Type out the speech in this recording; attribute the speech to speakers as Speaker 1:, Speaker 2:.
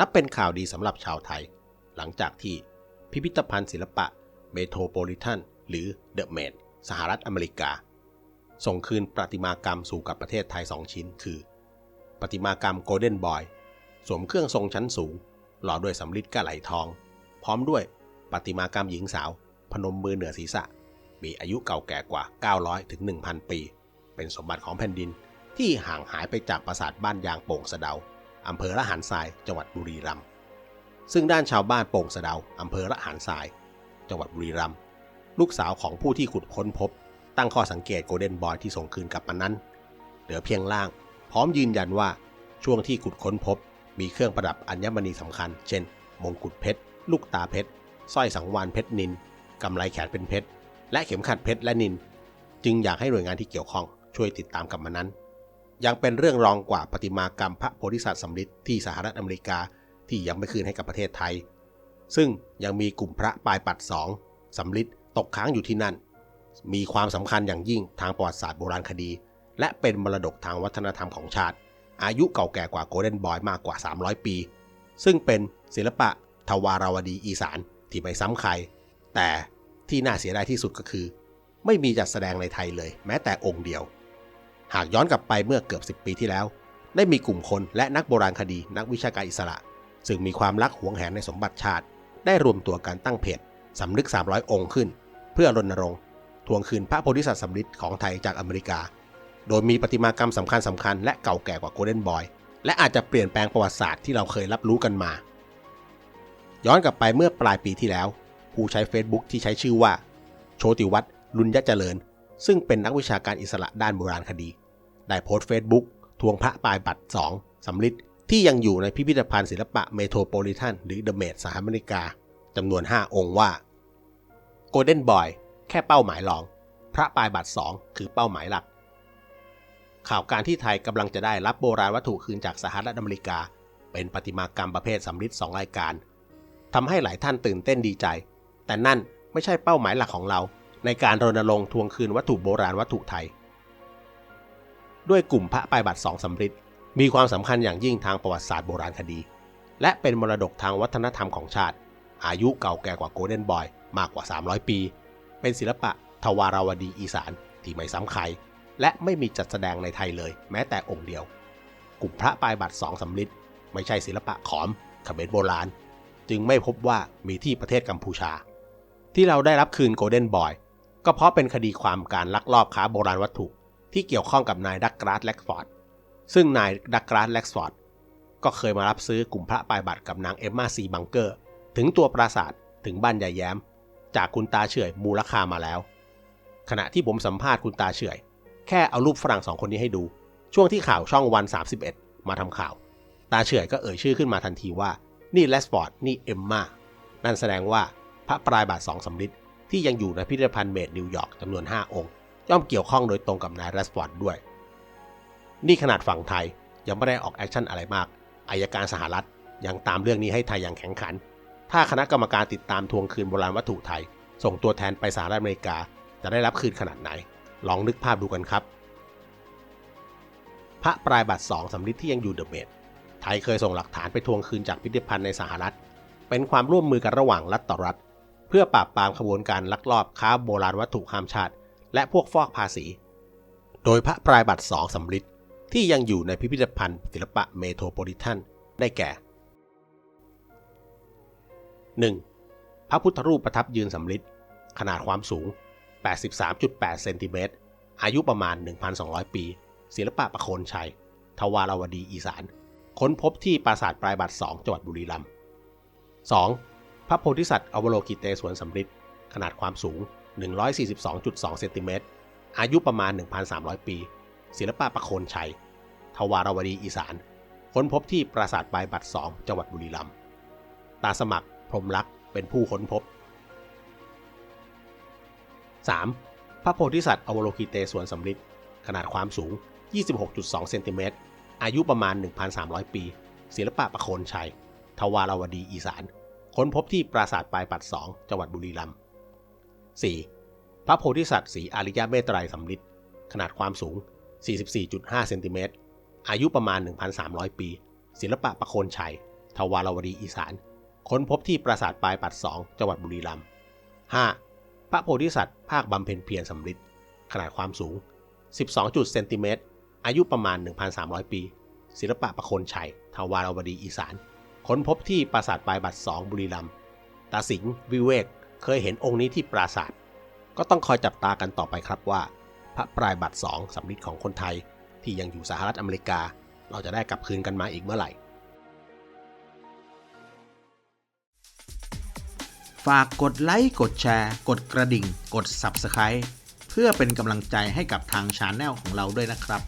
Speaker 1: นับเป็นข่าวดีสำหรับชาวไทย หลังจากที่พิพิธภัณฑ์ศิลปะเมโทรโพลิแทนหรือเดอะเมดสหรัฐอเมริกา ส่งคืนประติมากรรมสู่กับประเทศไทย 2 ชิ้น คือประติมากรรมโกลเด้นบอยสวมเครื่องทรงชั้นสูง หล่อด้วยสำริดกะไหลทอง พร้อมด้วยประติมากรรมหญิงสาว พนมมือเหนือศีรษะ มีอายุเก่าแก่กว่า 900 ถึง 1,000 ปี เป็นสมบัติของแผ่นดินที่ห่างหายไปจากปราสาทบ้านยางโป่งสะเดา อำเภอละหารทราย จังหวัดบุรีรัมย์ซึ่งด้านชาวบ้านโป่งสะเดาอำเภอละหารทราย จังหวัดบุรีรัมย์ลูกสาวของผู้ที่ขุดค้นพบ ตั้งข้อสังเกตโกลเด้นบอยที่ส่งคืนกลับมานั้น เหลือเพียงล่าง พร้อมยืนยันว่าช่วงที่ขุดค้นพบ มีเครื่องประดับอัญมณีสำคัญ เช่น มงกุฎเพชร ลูกตาเพชรสร้อยสังวานเพชรนินกำไลแขนเป็นเพชรและเข็มขัดเพชรและนิน จึงอยากให้หน่วยงานที่เกี่ยวข้องช่วยติดตามกลับมานั้น ยังเป็นเรื่องรองกว่าประติมากรรมพระโพธิสัตว์สำริดที่สหรัฐอเมริกาที่ยังไม่คืนให้กับประเทศไทย ซึ่งยังมีกลุ่มพระปลายปัดสองสำริดตกค้างอยู่ที่นั่น มีความสำคัญอย่างยิ่งทางประวัติศาสตร์โบราณคดี และเป็นมรดกทางวัฒนธรรมของชาติ อายุเก่าแก่กว่าโกลเด้นบอยมากกว่า 300 ปี ซึ่งเป็นศิลปะทวาราวดีอีสานที่ไม่ซ้ำใคร แต่ที่น่าเสียดายที่สุดก็คือ ไม่มีจัดแสดงในไทยเลย แม้แต่องค์เดียว หากย้อนกลับไปเมื่อเกือบ 10 ปีที่แล้ว ได้มีกลุ่มคนและนักโบราณคดีนักวิชาการอิสระ ซึ่งมีความรักหวงแหนในสมบัติชาติ ได้รวมตัวกันตั้งเพจสำนึก 300 องค์ขึ้น เพื่อรณรงค์ทวงคืนพระโพธิสัตว์สำริดของไทยจากอเมริกา โดยมีประติมากรรมสำคัญสำคัญและเก่าแก่กว่าโกลเด้นบอย และอาจจะเปลี่ยนแปลงประวัติศาสตร์ที่เราเคยรับรู้กันมา ย้อนกลับไปเมื่อปลายปีที่แล้ว ผู้ใช้ Facebook ที่ใช้ชื่อว่า โชติวัฒน์ลุนยะเจริญ ซึ่งเป็นนักวิชาการอิสระด้านโบราณคดี ได้โพสต์เฟซบุ๊กทวงพระปลายบัตร2สำริดที่ยังอยู่ในพิพิธภัณฑ์ศิลปะเมโทรโพลิแทนหรือเดอะเมดสหรัฐอเมริกาจำนวน 5 องค์ว่า Golden Boy แค่เป้าหมายรอง พระปลายบัตร2คือเป้าหมายหลัก ข่าวการที่ไทยกำลังจะได้รับโบราณวัตถุคืนจากสหรัฐอเมริกา เป็นประติมากรรมประเภทสำริด2รายการทำให้หลายท่านตื่นเต้นดีใจ แต่นั่นไม่ใช่เป้าหมายหลักของเรา ในการรณรงค์ทวงคืนวัตถุโบราณวัตถุไทย ด้วยกลุ่มพระปลายบัตรสองสำริดมีความสำคัญอย่างยิ่งทางประวัติศาสตร์โบราณคดี และเป็นมรดกทางวัฒนธรรมของชาติ อายุเก่าแก่กว่าโกลเด้นบอยมากกว่า 300 ปี เป็นศิลปะทวาราวดีอีสานที่ไม่ซ้ำใคร และไม่มีจัดแสดงในไทยเลย แม้แต่องค์เดียว กลุ่มพระปลายบัตรสองสำริดไม่ใช่ศิลปะขอมเขมรโบราณ จึงไม่พบว่ามีที่ประเทศกัมพูชา ที่เราได้รับคืนโกลเด้นบอย ก็เพราะเป็นคดีความการลักลอบค้าโบราณวัตถุที่เกี่ยวข้องกับนายดักกราสแล็กฟอร์ด ซึ่งนายดักกราสแล็กฟอร์ดก็เคยมารับซื้อกลุ่มพระปลายบัตรกับนางเอมมาซีบังเกอร์ ถึงตัวปราสาทถึงบ้านยายแย้ม จากคุณตาเฉยมูลค่ามาแล้ว ขณะที่ผมสัมภาษณ์คุณตาเฉยแค่เอารูปฝรั่งสองคนนี้ให้ดู ช่วงที่ข่าวช่องวัน 31 มาทำข่าว ตาเฉยก็เอ่ยชื่อขึ้นมาทันทีว่า นี่แลสฟอร์ดนี่เอมมานั่นแสดงว่าพระปลายบาทสองสำริด ที่ยังอยู่ในพิพิธภัณฑ์เมดนิวยอร์กจำนวน 5 องค์ ย่อมเกี่ยวข้องโดยตรงกับนายแรสฟอร์ดด้วย นี่ขนาดฝั่งไทยยังไม่ได้ออกแอคชั่นอะไรมากอายการสหรัฐยังตามเรื่องนี้ให้ไทยอย่างแข็งขัน ถ้าคณะกรรมการติดตามทวงคืนโบราณวัตถุไทย ส่งตัวแทนไปสหรัฐอเมริกา จะได้รับคืนขนาดไหน ลองนึกภาพดูกันครับ พระปลายบัตรสองสำริดที่ยังอยู่เดอะเมดไทยเคยส่งหลักฐานไปทวงคืนจากพิพิธภัณฑ์ในสหรัฐ เป็นความร่วมมือกันระหว่างรัฐต่อรัฐ เพื่อปราบปรามขบวนการลักลอบค้าโบราณวัตถุข้ามชาติ และพวกฟอกภาษี โดยพระปลายบัตรสองสำริดที่ยังอยู่ในพิพิธภัณฑ์ศิลปะเมโทรโพลิแทนได้แก่ 1. พระพุทธรูปประทับยืนสำริดขนาดความสูง 83.8 เซนติเมตร อายุประมาณ 1,200 ปี ศิลปะประโคนชัย ทวารวดีอีสาน ค้นพบที่ปราสาทปลายบัตร2จังหวัดบุรีรัมย์ 2. พระโพธิสัตว์อวโลกิเตสวนสำริดขนาดความสูง 142.2 เซนติเมตร อายุประมาณ 1,300 ปี ศิลปะประโคนชัย ทวารวดีอีสาน ค้นพบที่ปราสาทปลายบัตร2จังหวัดบุรีรัมย์ ตาสมัคร พรหมลักษ์เป็นผู้ค้นพบ 3. พระโพธิสัตว์อวโลกิเตสวนสำริดขนาดความสูง 26.2 เซนติเมตร อายุประมาณ 1,300 ปี ศิลปะประโคนชัย ทวารวดีอีสาน ค้นพบที่ปราสาทปลายปัด2จังหวัดบุรีรัมย์ 4. พระโพธิสัตว์สีอาริยะเมตไตรสำริดขนาดความสูง 44.5 เซนติเมตร อายุประมาณ 1,300 ปี ศิลปะประโคนชัย ทวารวดีอีสาน ค้นพบที่ปราสาทปลายปัดสองจังหวัดบุรีรัมย์ 5. พระโพธิสัตว์ภาคบำเพ็ญเพียรสำริดขนาดความสูง 12จุดเซนติเมตร อายุประมาณ 1,300 ปี ศิลปะประโคนชัย ทวารวดีอีสาน ค้นพบที่ปราสาทปลายบัตรสองบุรีรัมย์ตาสิงห์วิเวกเคยเห็นองค์นี้ที่ปราสาท ก็ต้องคอยจับตากันต่อไปครับว่า พระปลายบัตรสองสำริดของคนไทยที่ยังอยู่สหรัฐอเมริกา เราจะได้กลับคืนกันมาอีกเมื่อไหร่
Speaker 2: ฝากกดไลค์กดแชร์ กดกระดิ่ง กด Subscribe เพื่อเป็นกำลังใจให้กับทางชาแนลของเราด้วยนะครับ